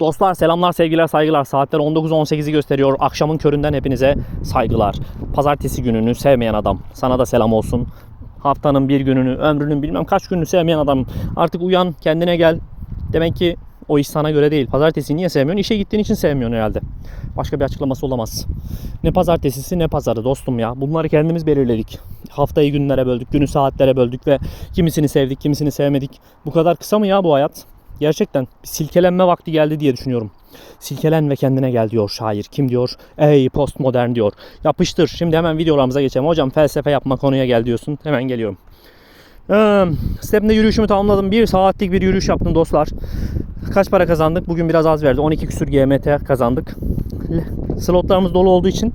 Dostlar selamlar sevgiler saygılar. Saatler 19.18'i gösteriyor. Akşamın köründen hepinize saygılar. Pazartesi gününü sevmeyen adam. Sana da selam olsun. Haftanın bir gününü, ömrünün bilmem kaç gününü sevmeyen adam. Artık uyan, kendine gel. Demek ki o iş sana göre değil. Pazartesiyi niye sevmiyorsun? İşe gittiğin için sevmiyorsun herhalde. Başka bir açıklaması olamaz. Ne pazartesisi ne pazarı dostum ya. Bunları kendimiz belirledik. Haftayı günlere böldük, günü saatlere böldük ve kimisini sevdik, kimisini sevmedik. Bu kadar kısa mı ya bu hayat? Gerçekten silkelenme vakti geldi diye düşünüyorum. Silkelen ve kendine gel diyor şair. Kim diyor? Ey postmodern diyor. Yapıştır. Şimdi hemen videolarımıza geçelim. Hocam felsefe yapma konuya gel diyorsun. Hemen geliyorum. Ee, yürüyüşümü tamamladım. Bir saatlik bir yürüyüş yaptım dostlar. Kaç para kazandık? Bugün biraz az verdi. 12 küsür GMT kazandık. Slotlarımız dolu olduğu için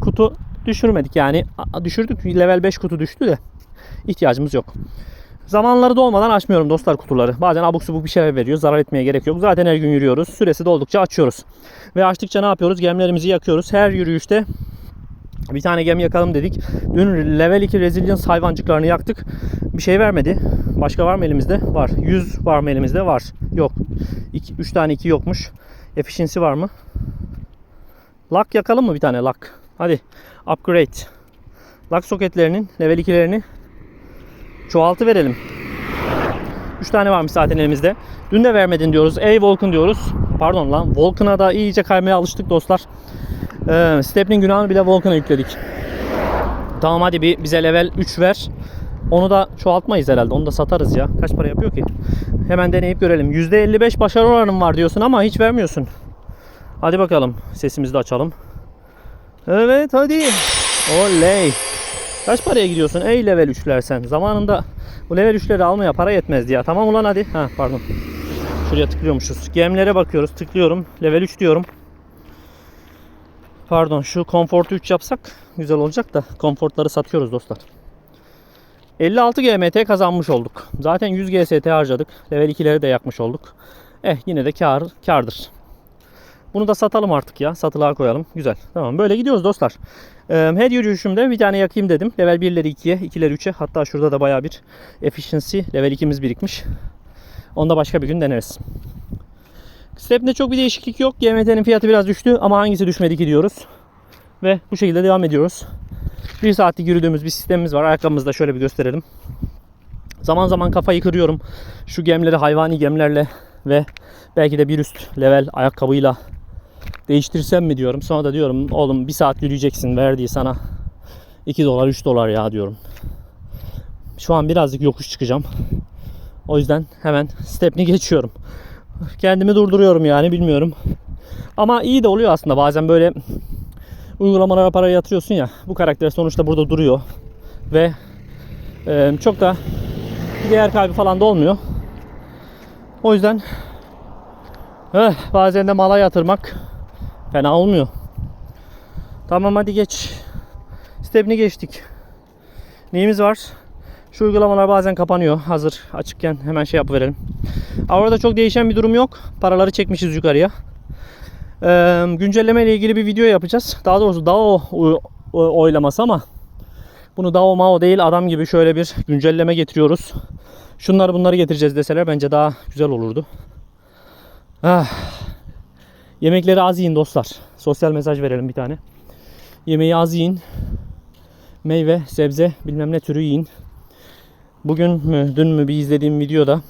kutu düşürmedik. Yani düşürdük. Level 5 kutu düştü de ihtiyacımız yok. Zamanları dolmadan açmıyorum dostlar kutuları. Bazen abuk subuk bir şeyler veriyor. Zarar etmeye gerek yok. Zaten her gün yürüyoruz. Süresi doldukça açıyoruz. Ve açtıkça ne yapıyoruz? Gemlerimizi yakıyoruz. Her yürüyüşte bir tane gem yakalım dedik. Dün level 2 resilience hayvancıklarını yaktık. Bir şey vermedi. Başka var mı elimizde? Var. 100 var mı elimizde? Var. Yok. 3 tane 2 yokmuş. Efficiency var mı? Lock yakalım mı bir tane lock? Hadi. Upgrade. Lock soketlerinin level 2'lerini çoğaltı verelim. 3 tane varmış zaten elimizde. Dün de vermedin diyoruz. Ey Vulcan diyoruz. Pardon lan. Vulcan'a da iyice kaymaya alıştık dostlar. Ee, Step'nin günahını bile Vulcan'a yükledik. Tamam hadi bir bize level 3 ver. Onu da çoğaltmayız herhalde. Onu da satarız ya. Kaç para yapıyor ki? Hemen deneyip görelim. %55 başarı oranım var diyorsun ama hiç vermiyorsun. Hadi bakalım. Sesimizi de açalım. Evet hadi. Oley. Kaç paraya gidiyorsun ey level 3'ler sen? Zamanında bu level 3'leri almaya para yetmezdi ya. Tamam ulan hadi. Ha pardon. Şuraya tıklıyormuşuz. Gemlere bakıyoruz. Tıklıyorum. Level 3 diyorum. Pardon şu konfortu 3 yapsak güzel olacak da konfortları satıyoruz dostlar. 56 GMT kazanmış olduk. Zaten 100 GST harcadık. Level 2'leri de yakmış olduk. Eh yine de kar kardır. Bunu da satalım artık ya. Satılığa koyalım. Güzel. Tamam böyle gidiyoruz dostlar. Ee, her yürüyüşümde bir tane yakayım dedim. Level 1'leri 2'ye, 2'leri 3'e. Hatta şurada da baya bir efficiency level 2'miz birikmiş. Onu da başka bir gün deneriz. Step'te çok bir değişiklik yok. GMT'nin fiyatı biraz düştü ama hangisi düşmedi ki diyoruz. Ve bu şekilde devam ediyoruz. Bir saatlik yürüdüğümüz bir sistemimiz var. Ayakkabımızı da şöyle bir gösterelim. Zaman zaman kafayı kırıyorum. Şu gemleri hayvani gemlerle ve belki de bir üst level ayakkabıyla değiştirsem mi diyorum. Sonra da diyorum oğlum bir saat yürüyeceksin verdiği sana 2 dolar 3 dolar ya diyorum. Şu an birazcık yokuş çıkacağım. O yüzden hemen stepni geçiyorum. Kendimi durduruyorum yani bilmiyorum. Ama iyi de oluyor aslında bazen böyle uygulamalara para yatırıyorsun ya. Bu karakter sonuçta burada duruyor. Ve e, çok da değer kaybı falan da olmuyor. O yüzden eh, bazen de mala yatırmak fena olmuyor. Tamam hadi geç. Stepni geçtik. Neyimiz var? Şu uygulamalar bazen kapanıyor. Hazır açıkken hemen şey yapıverelim. Avrada çok değişen bir durum yok. Paraları çekmişiz yukarıya. Ee, güncelleme ile ilgili bir video yapacağız. Daha doğrusu DAO oylaması ama bunu DAO mao değil adam gibi şöyle bir güncelleme getiriyoruz. Şunları bunları getireceğiz deseler bence daha güzel olurdu. Ah. Yemekleri az yiyin dostlar. Sosyal mesaj verelim bir tane. Yemeği az yiyin. Meyve, sebze bilmem ne türü yiyin. Bugün mü, dün mü bir izlediğim videoda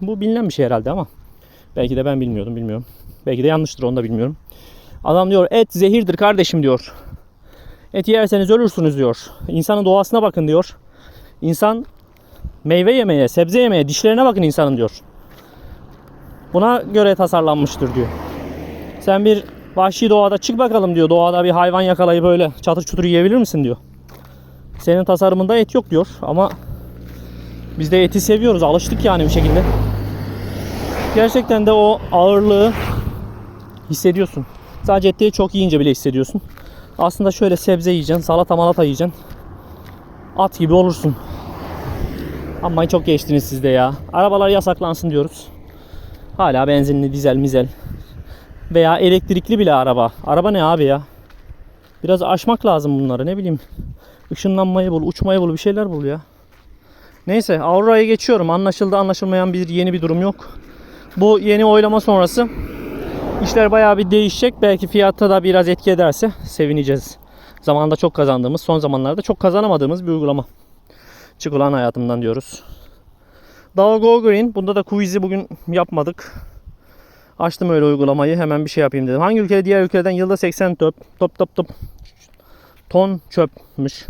bu bilinen bir şey herhalde ama belki de ben bilmiyordum, bilmiyorum. Belki de yanlıştır onu da bilmiyorum. Adam diyor et zehirdir kardeşim diyor. Et yerseniz ölürsünüz diyor. İnsanın doğasına bakın diyor. İnsan meyve yemeye, sebze yemeye, dişlerine bakın insanın diyor. Buna göre tasarlanmıştır diyor. Sen bir vahşi doğada çık bakalım diyor. Doğada bir hayvan yakalayıp böyle çatır çutur yiyebilir misin diyor. Senin tasarımında et yok diyor ama biz de eti seviyoruz. Alıştık yani bir şekilde. Gerçekten de o ağırlığı hissediyorsun. Sadece et değil çok yiyince bile hissediyorsun. Aslında şöyle sebze yiyeceksin, salata malata yiyeceksin. At gibi olursun. Ama çok geçtiniz siz de ya. Arabalar yasaklansın diyoruz. Hala benzinli, dizel, mizel. Veya elektrikli bile araba. Araba ne abi ya? Biraz aşmak lazım bunları ne bileyim. Işınlanmayı bul, uçmayı bul, bir şeyler bul ya. Neyse Aurora'ya geçiyorum. Anlaşıldı anlaşılmayan bir yeni bir durum yok. Bu yeni oylama sonrası İşler bayağı bir değişecek. Belki fiyatta da biraz etki ederse sevineceğiz. Zamanında çok kazandığımız, son zamanlarda çok kazanamadığımız bir uygulama. Çık ulan hayatımdan diyoruz. Dao Go Green. Bunda da quiz'i bugün yapmadık. Açtım öyle uygulamayı. Hemen bir şey yapayım dedim. Hangi ülkede diğer ülkeden yılda 80 top top top top ton çöpmüş.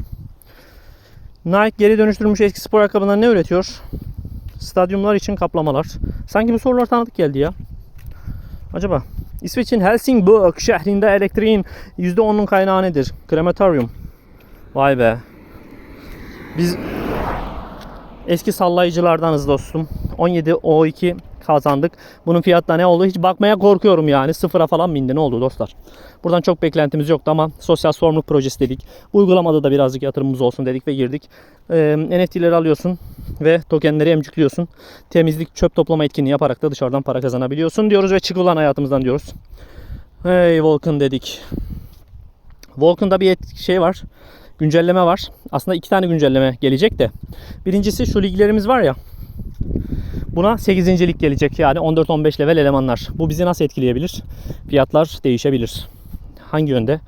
Nike geri dönüştürülmüş eski spor ayakkabılarını ne üretiyor? Stadyumlar için kaplamalar. Sanki bu sorular tanıdık geldi ya. Acaba İsveç'in Helsingborg şehrinde elektriğin %10'un kaynağı nedir? Krematoryum. Vay be. Biz eski sallayıcılardanız dostum. 17 O2 kazandık. Bunun fiyatı da ne oldu? Hiç bakmaya korkuyorum yani. Sıfıra falan bindi. Ne oldu dostlar? Buradan çok beklentimiz yoktu ama sosyal sorumluluk projesi dedik. Uygulamada da birazcık yatırımımız olsun dedik ve girdik. Ee, NFT'leri alıyorsun ve tokenleri emcikliyorsun. Temizlik, çöp toplama etkinliği yaparak da dışarıdan para kazanabiliyorsun diyoruz ve çık ulan hayatımızdan diyoruz. Hey Volkan dedik. Volkan'da bir şey var. Güncelleme var. Aslında iki tane güncelleme gelecek de. Birincisi şu liglerimiz var ya. Buna 8. lig gelecek. Yani 14-15 level elemanlar. Bu bizi nasıl etkileyebilir? Fiyatlar değişebilir. Hangi yönde?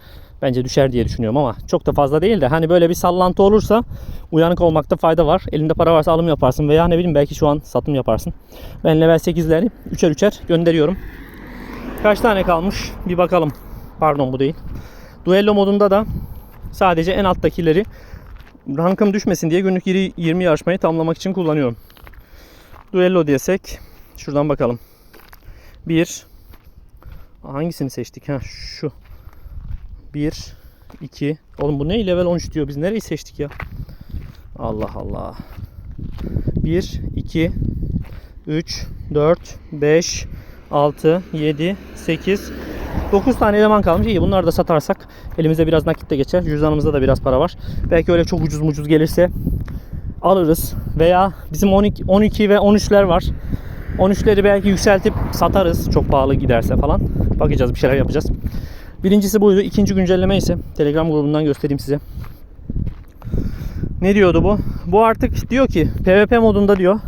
Bence düşer diye düşünüyorum ama çok da fazla değil de hani böyle bir sallantı olursa uyanık olmakta fayda var. Elinde para varsa alım yaparsın veya ne bileyim belki şu an satım yaparsın. Ben level 8'leri üçer üçer gönderiyorum. Kaç tane kalmış? Bir bakalım. Pardon bu değil. Duello modunda da sadece en alttakileri rankım düşmesin diye günlük 20 yarışmayı tamamlamak için kullanıyorum. Duello diyesek şuradan bakalım. 1 Hangisini seçtik? Ha şu. 1 2 Oğlum bu ne level 13 diyor. Biz nereyi seçtik ya? Allah Allah. 1 2 3 4 5 6 7 8 9 tane eleman kalmış. İyi bunları da satarsak elimize biraz nakit de geçer. Cüzdanımızda da biraz para var. Belki öyle çok ucuz mucuz gelirse alırız. Veya bizim 12, 12 ve 13'ler var. 13'leri belki yükseltip satarız. Çok pahalı giderse falan. Bakacağız bir şeyler yapacağız. Birincisi buydu. İkinci güncelleme ise Telegram grubundan göstereyim size. Ne diyordu bu? Bu artık diyor ki PvP modunda diyor.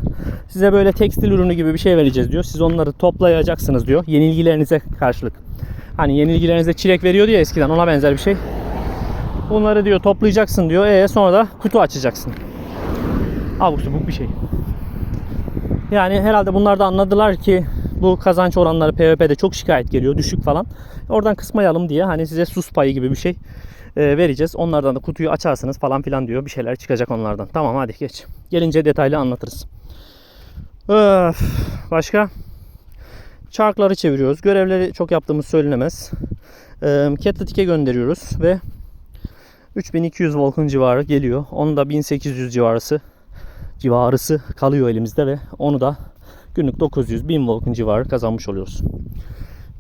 Size böyle tekstil ürünü gibi bir şey vereceğiz diyor. Siz onları toplayacaksınız diyor. Yenilgilerinize karşılık. Hani yenilgilerinize çilek veriyordu ya eskiden ona benzer bir şey. Bunları diyor toplayacaksın diyor. E sonra da kutu açacaksın. Abuk subuk bir şey. Yani herhalde bunlar da anladılar ki bu kazanç oranları PvP'de çok şikayet geliyor. Düşük falan. Oradan kısmayalım diye hani size sus payı gibi bir şey e, vereceğiz. Onlardan da kutuyu açarsınız falan filan diyor. Bir şeyler çıkacak onlardan. Tamam hadi geç. Gelince detaylı anlatırız. Öf, başka? Çarkları çeviriyoruz. Görevleri çok yaptığımız söylenemez. E, gönderiyoruz ve 3200 Volkan civarı geliyor. Onu da 1800 civarısı civarısı kalıyor elimizde ve onu da günlük 900 1000 Volkan civarı kazanmış oluyoruz.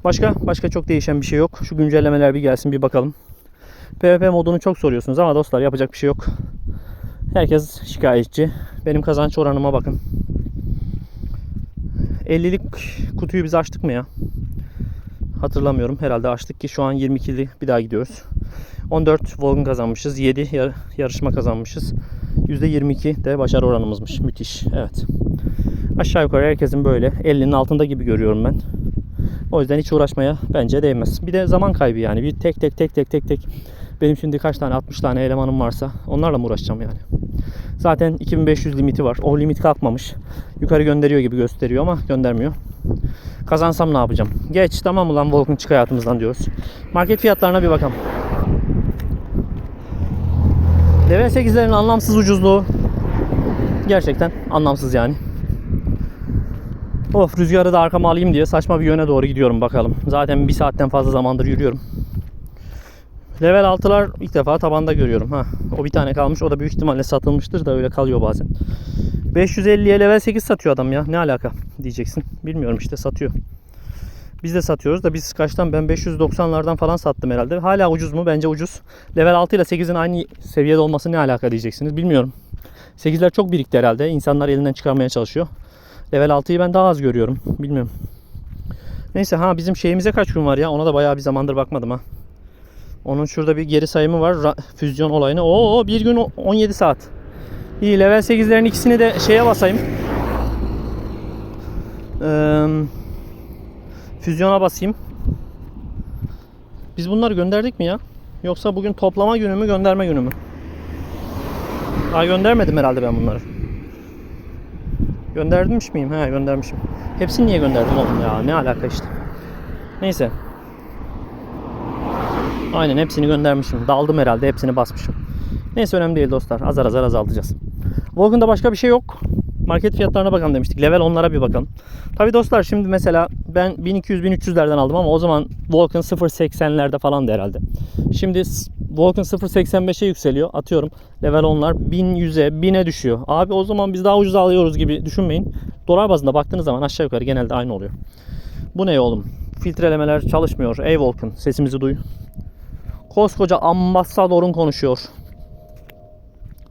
Başka başka çok değişen bir şey yok. Şu güncellemeler bir gelsin bir bakalım. PvP modunu çok soruyorsunuz ama dostlar yapacak bir şey yok. Herkes şikayetçi. Benim kazanç oranıma bakın. 50'lik kutuyu biz açtık mı ya? Hatırlamıyorum. Herhalde açtık ki şu an 22'li bir daha gidiyoruz. 14 Volkan kazanmışız. 7 yar- yarışma kazanmışız. %22 de başarı oranımızmış. Müthiş. Evet. Aşağı yukarı herkesin böyle 50'nin altında gibi görüyorum ben. O yüzden hiç uğraşmaya bence değmez. Bir de zaman kaybı yani. Bir tek tek tek tek tek tek. Benim şimdi kaç tane 60 tane elemanım varsa onlarla mı uğraşacağım yani? Zaten 2500 limiti var. O limit kalkmamış. Yukarı gönderiyor gibi gösteriyor ama göndermiyor. Kazansam ne yapacağım? Geç tamam ulan Volkan çık hayatımızdan diyoruz. Market fiyatlarına bir bakalım. Level 8'lerin anlamsız ucuzluğu gerçekten anlamsız yani. Of rüzgarı da arkama alayım diye saçma bir yöne doğru gidiyorum bakalım. Zaten bir saatten fazla zamandır yürüyorum. Level 6'lar ilk defa tabanda görüyorum. Ha, o bir tane kalmış. O da büyük ihtimalle satılmıştır da öyle kalıyor bazen. 550'ye level 8 satıyor adam ya. Ne alaka diyeceksin. Bilmiyorum işte satıyor. Biz de satıyoruz da biz kaçtan ben 590'lardan falan sattım herhalde. Hala ucuz mu? Bence ucuz. Level 6 ile 8'in aynı seviyede olması ne alaka diyeceksiniz. Bilmiyorum. 8'ler çok birikti herhalde. İnsanlar elinden çıkarmaya çalışıyor. Level 6'yı ben daha az görüyorum. Bilmiyorum. Neyse ha bizim şeyimize kaç gün var ya? Ona da bayağı bir zamandır bakmadım ha. Onun şurada bir geri sayımı var. Füzyon olayını. Oo bir gün o- 17 saat. İyi level 8'lerin ikisini de şeye basayım. Eee füzyona basayım. Biz bunları gönderdik mi ya? Yoksa bugün toplama günü mü gönderme günü mü? Daha göndermedim herhalde ben bunları. Göndermiş miyim? He göndermişim. Hepsini niye gönderdim oğlum ya? Ne alaka işte. Neyse. Aynen hepsini göndermişim. Daldım herhalde hepsini basmışım. Neyse önemli değil dostlar. Azar azar azaltacağız. Vulcan'da başka bir şey yok. Market fiyatlarına bakalım demiştik. Level onlara bir bakalım. Tabi dostlar şimdi mesela ben 1200-1300'lerden aldım ama o zaman Vulcan 0.80'lerde falan herhalde. Şimdi Vulcan 0.85'e yükseliyor. Atıyorum level 10'lar 1100'e 1000'e düşüyor. Abi o zaman biz daha ucuz alıyoruz gibi düşünmeyin. Dolar bazında baktığınız zaman aşağı yukarı genelde aynı oluyor. Bu ne oğlum? Filtrelemeler çalışmıyor. Ey Vulcan sesimizi duy. Koskoca ambasadorun konuşuyor.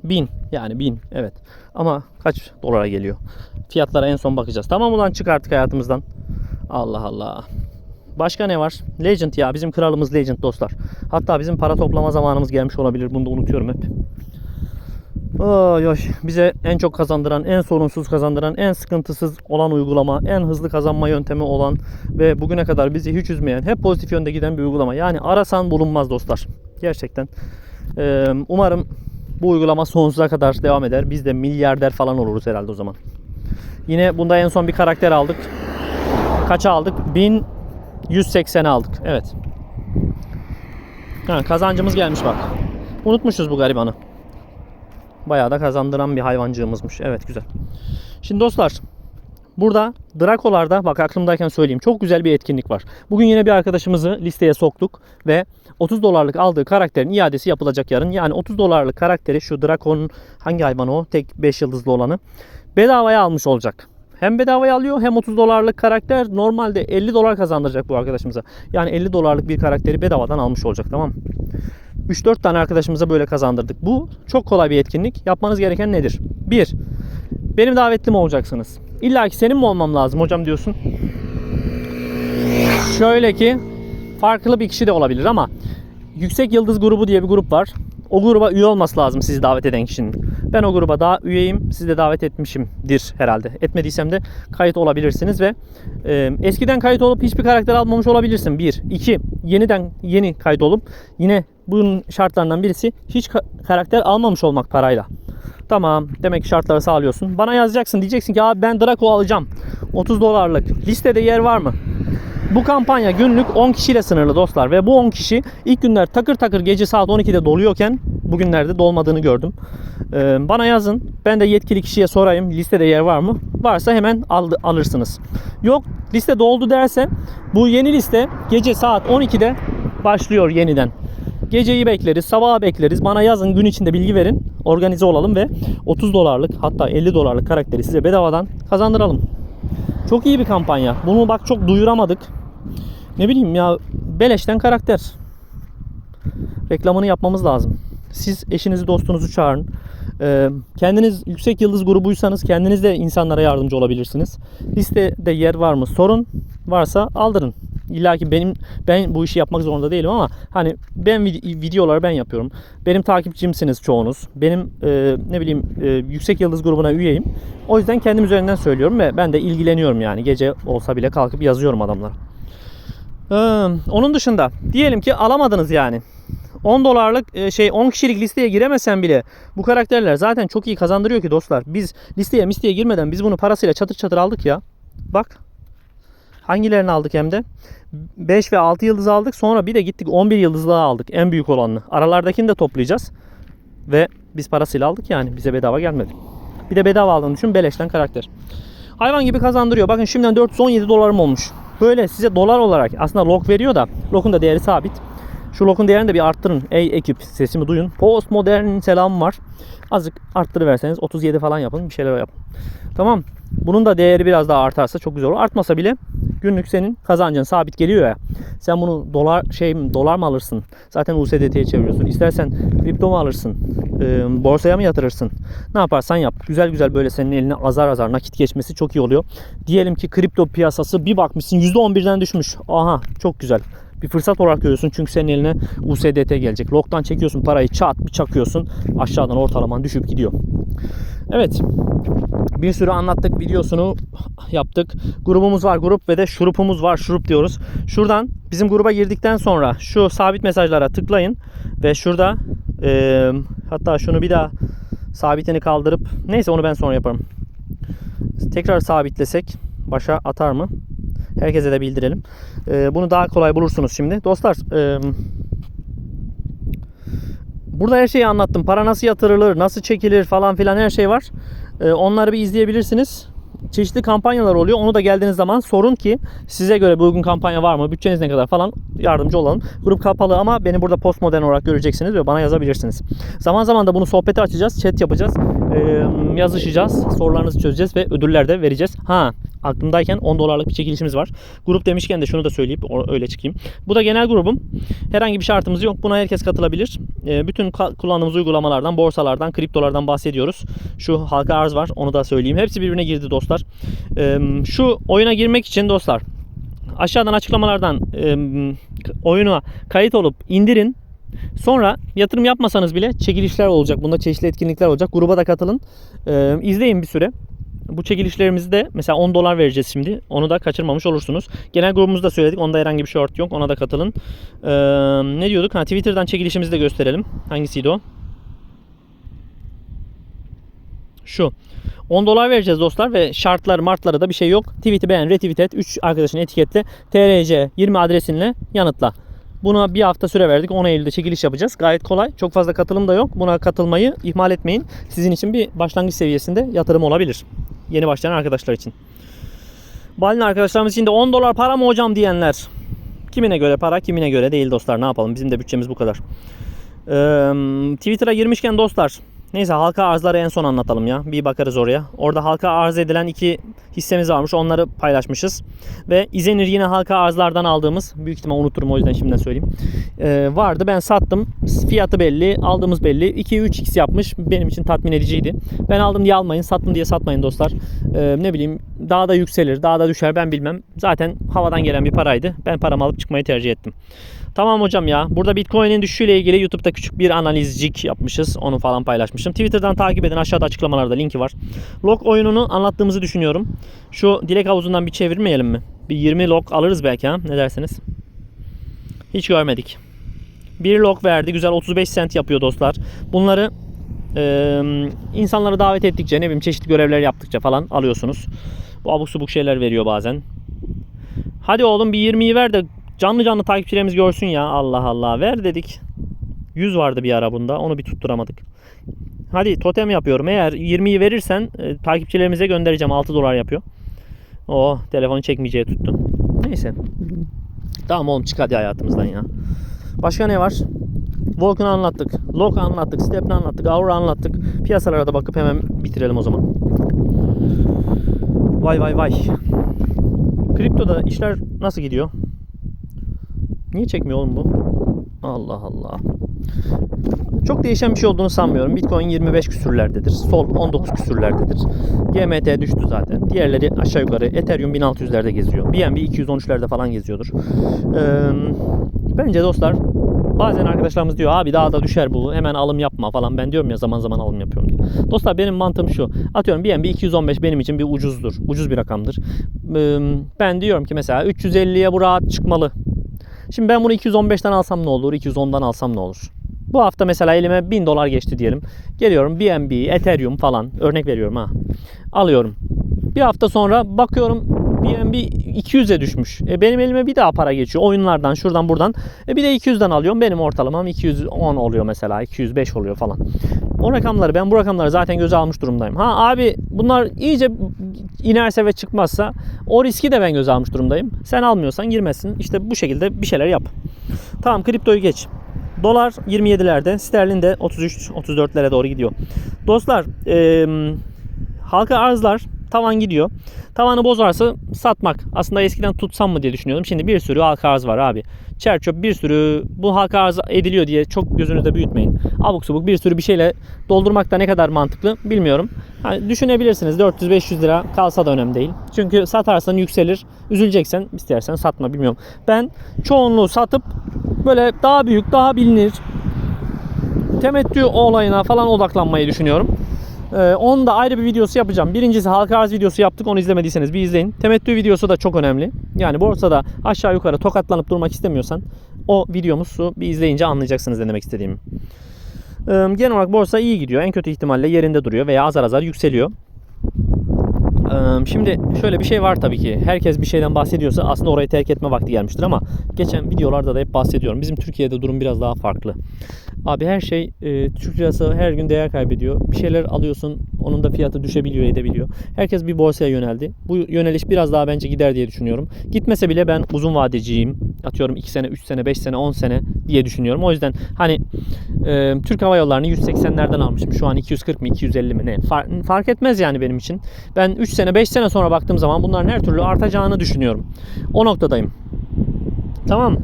Bin yani bin evet. Ama kaç dolara geliyor? Fiyatlara en son bakacağız. Tamam ulan çık artık hayatımızdan. Allah Allah. Başka ne var? Legend ya bizim kralımız Legend dostlar. Hatta bizim para toplama zamanımız gelmiş olabilir. Bunu da unutuyorum hep. Oy oy. Bize en çok kazandıran, en sorunsuz kazandıran, en sıkıntısız olan uygulama, en hızlı kazanma yöntemi olan ve bugüne kadar bizi hiç üzmeyen, hep pozitif yönde giden bir uygulama. Yani arasan bulunmaz dostlar. Gerçekten. Ee, umarım bu uygulama sonsuza kadar devam eder. Biz de milyarder falan oluruz herhalde o zaman. Yine bunda en son bir karakter aldık. Kaça aldık? 1180'e aldık. Evet. Ha, kazancımız gelmiş bak. Unutmuşuz bu garibanı. Bayağı da kazandıran bir hayvancığımızmış. Evet güzel. Şimdi dostlar burada Drakolarda bak aklımdayken söyleyeyim çok güzel bir etkinlik var. Bugün yine bir arkadaşımızı listeye soktuk ve 30 dolarlık aldığı karakterin iadesi yapılacak yarın. Yani 30 dolarlık karakteri şu Drakon'un hangi hayvan o? Tek 5 yıldızlı olanı. Bedavaya almış olacak. Hem bedavaya alıyor hem 30 dolarlık karakter normalde 50 dolar kazandıracak bu arkadaşımıza. Yani 50 dolarlık bir karakteri bedavadan almış olacak tamam mı? 3-4 tane arkadaşımıza böyle kazandırdık. Bu çok kolay bir etkinlik. Yapmanız gereken nedir? 1. Benim davetlim olacaksınız. İlla ki senin mi olmam lazım hocam diyorsun. Şöyle ki farklı bir kişi de olabilir ama Yüksek Yıldız grubu diye bir grup var. O gruba üye olması lazım sizi davet eden kişinin. Ben o gruba daha üyeyim. Sizi de davet etmişimdir herhalde. Etmediysem de kayıt olabilirsiniz ve e, eskiden kayıt olup hiçbir karakter almamış olabilirsin. Bir. iki Yeniden yeni kayıt olup yine bunun şartlarından birisi hiç ka- karakter almamış olmak parayla. Tamam. Demek ki şartları sağlıyorsun. Bana yazacaksın. Diyeceksin ki abi ben Draco alacağım. 30 dolarlık. Listede yer var mı? Bu kampanya günlük 10 kişiyle sınırlı dostlar ve bu 10 kişi ilk günler takır takır gece saat 12'de doluyorken bugünlerde dolmadığını gördüm. Ee, bana yazın. Ben de yetkili kişiye sorayım. Listede yer var mı? Varsa hemen al, alırsınız. Yok liste doldu derse bu yeni liste gece saat 12'de başlıyor yeniden. Geceyi bekleriz, sabaha bekleriz. Bana yazın, gün içinde bilgi verin. Organize olalım ve 30 dolarlık hatta 50 dolarlık karakteri size bedavadan kazandıralım. Çok iyi bir kampanya. Bunu bak çok duyuramadık. Ne bileyim ya beleşten karakter. Reklamını yapmamız lazım. Siz eşinizi dostunuzu çağırın. Ee, kendiniz yüksek yıldız grubuysanız kendiniz de insanlara yardımcı olabilirsiniz. Listede yer var mı sorun. Varsa aldırın. İlla ki benim ben bu işi yapmak zorunda değilim ama hani ben vid- videoları ben yapıyorum. Benim takipçimsiniz çoğunuz. Benim e, ne bileyim e, yüksek yıldız grubuna üyeyim. O yüzden kendim üzerinden söylüyorum ve ben de ilgileniyorum yani. Gece olsa bile kalkıp yazıyorum adamlara. Ee, onun dışında diyelim ki alamadınız yani. 10 dolarlık e, şey 10 kişilik listeye giremesen bile bu karakterler zaten çok iyi kazandırıyor ki dostlar. Biz listeye listeye girmeden biz bunu parasıyla çatır çatır aldık ya. Bak. Hangilerini aldık hem de? 5 ve 6 yıldız aldık. Sonra bir de gittik 11 yıldızlığa aldık. En büyük olanını. Aralardakini de toplayacağız. Ve biz parasıyla aldık yani. Bize bedava gelmedi. Bir de bedava aldığını düşün. Beleşten karakter. Hayvan gibi kazandırıyor. Bakın şimdiden 417 dolarım olmuş. Böyle size dolar olarak aslında log veriyor da log'un da değeri sabit. Şu log'un değerini de bir arttırın. Ey ekip sesimi duyun. Postmodern selam var. Azıcık arttırıverseniz 37 falan yapın. Bir şeyler yapın. Tamam. Bunun da değeri biraz daha artarsa çok güzel olur. Artmasa bile günlük senin kazancın sabit geliyor ya. Sen bunu dolar şey dolar mı alırsın? Zaten USDT'ye çeviriyorsun. İstersen kripto mu alırsın? Ee, borsaya mı yatırırsın? Ne yaparsan yap. Güzel güzel böyle senin eline azar azar nakit geçmesi çok iyi oluyor. Diyelim ki kripto piyasası bir bakmışsın %11'den düşmüş. Aha çok güzel. Bir fırsat olarak görüyorsun çünkü senin eline USDT gelecek. Log'dan çekiyorsun parayı çat bir çakıyorsun. Aşağıdan ortalaman düşüp gidiyor. Evet. Bir sürü anlattık videosunu yaptık. Grubumuz var grup ve de şurupumuz var şurup diyoruz. Şuradan bizim gruba girdikten sonra şu sabit mesajlara tıklayın ve şurada e, hatta şunu bir daha sabitini kaldırıp neyse onu ben sonra yaparım. Tekrar sabitlesek başa atar mı? Herkese de bildirelim. E, bunu daha kolay bulursunuz şimdi. Dostlar e, burada her şeyi anlattım. Para nasıl yatırılır, nasıl çekilir falan filan her şey var. E, onları bir izleyebilirsiniz çeşitli kampanyalar oluyor. Onu da geldiğiniz zaman sorun ki size göre bir uygun kampanya var mı? Bütçeniz ne kadar falan yardımcı olalım. Grup kapalı ama beni burada postmodern olarak göreceksiniz ve bana yazabilirsiniz. Zaman zaman da bunu sohbeti açacağız. Chat yapacağız. Ee, yazışacağız. Sorularınızı çözeceğiz ve ödüller de vereceğiz. Ha aklımdayken 10 dolarlık bir çekilişimiz var. Grup demişken de şunu da söyleyip öyle çıkayım. Bu da genel grubum. Herhangi bir şartımız yok. Buna herkes katılabilir. Ee, bütün kullandığımız uygulamalardan, borsalardan, kriptolardan bahsediyoruz. Şu halka arz var. Onu da söyleyeyim. Hepsi birbirine girdi dostlar. Ee, şu oyuna girmek için dostlar aşağıdan açıklamalardan oyuna kayıt olup indirin. Sonra yatırım yapmasanız bile çekilişler olacak. Bunda çeşitli etkinlikler olacak. Gruba da katılın. E, izleyin bir süre. Bu çekilişlerimizi de mesela 10 dolar vereceğiz şimdi. Onu da kaçırmamış olursunuz. Genel grubumuzda söyledik. Onda herhangi bir short yok. Ona da katılın. Ee, ne diyorduk? Ha, Twitter'dan çekilişimizi de gösterelim. Hangisiydi o? Şu. 10 dolar vereceğiz dostlar ve şartlar martları da bir şey yok. Tweet'i beğen, retweet et, 3 arkadaşını etiketle, TRC 20 adresinle yanıtla. Buna bir hafta süre verdik. 10 Eylül'de çekiliş yapacağız. Gayet kolay. Çok fazla katılım da yok. Buna katılmayı ihmal etmeyin. Sizin için bir başlangıç seviyesinde yatırım olabilir. Yeni başlayan arkadaşlar için. Balin arkadaşlarımız için de 10 dolar para mı hocam diyenler. Kimine göre para, kimine göre değil dostlar. Ne yapalım? Bizim de bütçemiz bu kadar. Ee, Twitter'a girmişken dostlar Neyse halka arzları en son anlatalım ya. Bir bakarız oraya. Orada halka arz edilen iki hissemiz varmış. Onları paylaşmışız. Ve İzenir yine halka arzlardan aldığımız büyük ihtimal unuturum o yüzden şimdiden söyleyeyim. Ee, vardı ben sattım. Fiyatı belli. Aldığımız belli. 2-3x yapmış. Benim için tatmin ediciydi. Ben aldım diye almayın. Sattım diye satmayın dostlar. Ee, ne bileyim daha da yükselir. Daha da düşer ben bilmem. Zaten havadan gelen bir paraydı. Ben paramı alıp çıkmayı tercih ettim. Tamam hocam ya. Burada Bitcoin'in düşüşüyle ilgili YouTube'da küçük bir analizcik yapmışız. Onu falan paylaşmışım. Twitter'dan takip edin. Aşağıda açıklamalarda linki var. Log oyununu anlattığımızı düşünüyorum. Şu dilek havuzundan bir çevirmeyelim mi? Bir 20 log alırız belki ha. Ne dersiniz? Hiç görmedik. Bir log verdi. Güzel 35 cent yapıyor dostlar. Bunları e, insanları davet ettikçe ne bileyim çeşitli görevler yaptıkça falan alıyorsunuz. Bu abuk subuk şeyler veriyor bazen. Hadi oğlum bir 20'yi ver de Canlı canlı takipçilerimiz görsün ya. Allah Allah. Ver dedik. 100 vardı bir ara bunda. Onu bir tutturamadık. Hadi totem yapıyorum. Eğer 20'yi verirsen e, takipçilerimize göndereceğim. 6 dolar yapıyor. O telefonu çekmeyeceği tuttu. Neyse. Tamam oğlum çık hadi hayatımızdan ya. Başka ne var? Vulcan anlattık. Lok anlattık. Step'ni anlattık. Aura anlattık. Piyasalara da bakıp hemen bitirelim o zaman. Vay vay vay. Kriptoda işler nasıl gidiyor? Niye çekmiyor oğlum bu? Allah Allah. Çok değişen bir şey olduğunu sanmıyorum. Bitcoin 25 küsürlerdedir. Sol 19 küsürlerdedir. GMT düştü zaten. Diğerleri aşağı yukarı Ethereum 1600'lerde geziyor. BNB 213'lerde falan geziyordur. Ee, bence dostlar bazen arkadaşlarımız diyor abi daha da düşer bu hemen alım yapma falan. Ben diyorum ya zaman zaman alım yapıyorum diye. Dostlar benim mantığım şu. Atıyorum BNB 215 benim için bir ucuzdur. Ucuz bir rakamdır. Ee, ben diyorum ki mesela 350'ye bu rahat çıkmalı. Şimdi ben bunu 215'ten alsam ne olur? 210'dan alsam ne olur? Bu hafta mesela elime 1000 dolar geçti diyelim. Geliyorum BNB, Ethereum falan örnek veriyorum ha. Alıyorum. Bir hafta sonra bakıyorum BNB 200'e düşmüş. E benim elime bir daha para geçiyor. Oyunlardan şuradan buradan. E bir de 200'den alıyorum. Benim ortalamam 210 oluyor mesela. 205 oluyor falan. O rakamları ben bu rakamları zaten göze almış durumdayım. Ha abi bunlar iyice inerse ve çıkmazsa o riski de ben göze almış durumdayım. Sen almıyorsan girmezsin. İşte bu şekilde bir şeyler yap. Tamam kriptoyu geç. Dolar 27'lerde, sterlin de 33-34'lere doğru gidiyor. Dostlar, e, halka arzlar tavan gidiyor. Tavanı bozarsa satmak. Aslında eskiden tutsam mı diye düşünüyordum. Şimdi bir sürü halka arz var abi. Çerçöp bir sürü bu halka arz ediliyor diye çok gözünüzde büyütmeyin. Abuk subuk bir sürü bir şeyle doldurmak da ne kadar mantıklı bilmiyorum. Yani düşünebilirsiniz 400-500 lira kalsa da önemli değil. Çünkü satarsan yükselir. Üzüleceksen istersen satma bilmiyorum. Ben çoğunluğu satıp böyle daha büyük daha bilinir temettü olayına falan odaklanmayı düşünüyorum. Ee, onun da ayrı bir videosu yapacağım. Birincisi halka arz videosu yaptık. Onu izlemediyseniz bir izleyin. Temettü videosu da çok önemli. Yani borsada aşağı yukarı tokatlanıp durmak istemiyorsan o videomuzu bir izleyince anlayacaksınız ne demek istediğimi. Ee, genel olarak borsa iyi gidiyor. En kötü ihtimalle yerinde duruyor veya azar azar yükseliyor. Şimdi şöyle bir şey var tabii ki. Herkes bir şeyden bahsediyorsa aslında orayı terk etme vakti gelmiştir ama geçen videolarda da hep bahsediyorum. Bizim Türkiye'de durum biraz daha farklı. Abi her şey Türk lirası her gün değer kaybediyor. Bir şeyler alıyorsun onun da fiyatı düşebiliyor edebiliyor. Herkes bir borsaya yöneldi. Bu yöneliş biraz daha bence gider diye düşünüyorum. Gitmese bile ben uzun vadeciyim. Atıyorum 2 sene, 3 sene, 5 sene, 10 sene diye düşünüyorum. O yüzden hani e, Türk Hava Yolları'nı 180'lerden almışım. Şu an 240 mı 250 mi ne? Far- fark etmez yani benim için. Ben 3 sene 5 sene sonra baktığım zaman bunların her türlü artacağını düşünüyorum. O noktadayım. Tamam.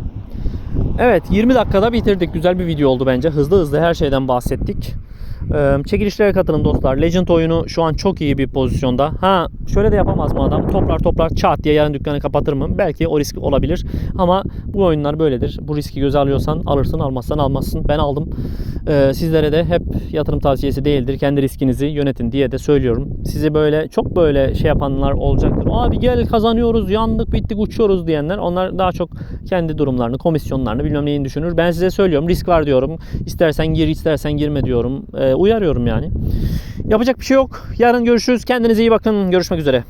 Evet 20 dakikada bitirdik. Güzel bir video oldu bence. Hızlı hızlı her şeyden bahsettik. Ee, çekilişlere katılın dostlar. Legend oyunu şu an çok iyi bir pozisyonda. Ha şöyle de yapamaz mı adam? Toplar toplar çat diye yarın dükkanı kapatır mı? Belki o risk olabilir. Ama bu oyunlar böyledir. Bu riski göze alıyorsan alırsın almazsan almazsın. Ben aldım. Sizlere de hep yatırım tavsiyesi değildir. Kendi riskinizi yönetin diye de söylüyorum. Sizi böyle çok böyle şey yapanlar olacaktır. Abi gel kazanıyoruz, yandık, bittik, uçuyoruz diyenler. Onlar daha çok kendi durumlarını, komisyonlarını bilmem neyini düşünür. Ben size söylüyorum risk var diyorum. İstersen gir, istersen girme diyorum. Uyarıyorum yani. Yapacak bir şey yok. Yarın görüşürüz. Kendinize iyi bakın. Görüşmek üzere.